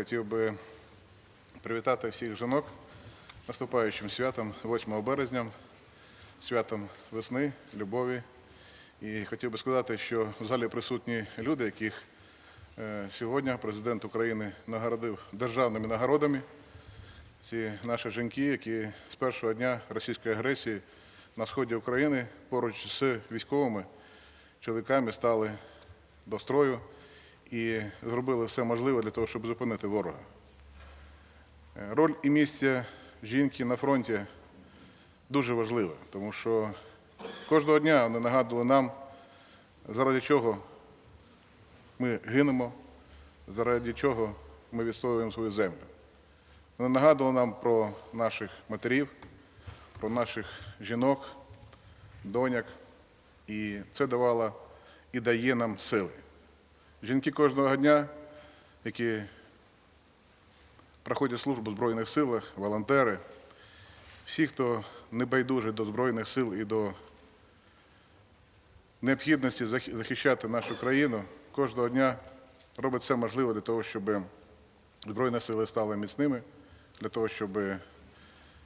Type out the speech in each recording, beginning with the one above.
хотів би привітати всіх жінок наступаючим святом 8 березня, святом весни, любові. І хотів би сказати, що в залі присутні люди, яких е, сьогодні президент України нагородив державними нагородами. Ці наші жінки, які з першого дня російської агресії на сході України поруч з військовими чоловіками стали до строю і зробили все можливе для того, щоб зупинити ворога. Е, Роль і місце жінки на фронті дуже важлива, тому що кожного дня вони нагадували нам, заради чого ми гинемо, заради чого ми відстоюємо свою землю. Вони нагадували нам про наших матерів, про наших жінок, доняк, і це давало і дає нам сили. Жінки кожного дня, які проходять службу в Збройних силах, волонтери, всі, хто не байдужий до Збройних сил і до необхідності захищати нашу країну, кожного дня робить все можливе для того, щоб Збройні сили стали міцними, для того, щоб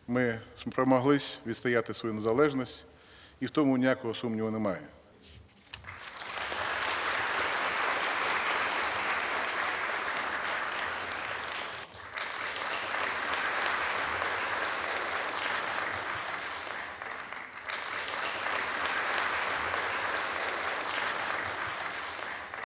ми спромоглись відстояти свою незалежність, і в тому ніякого сумніву немає.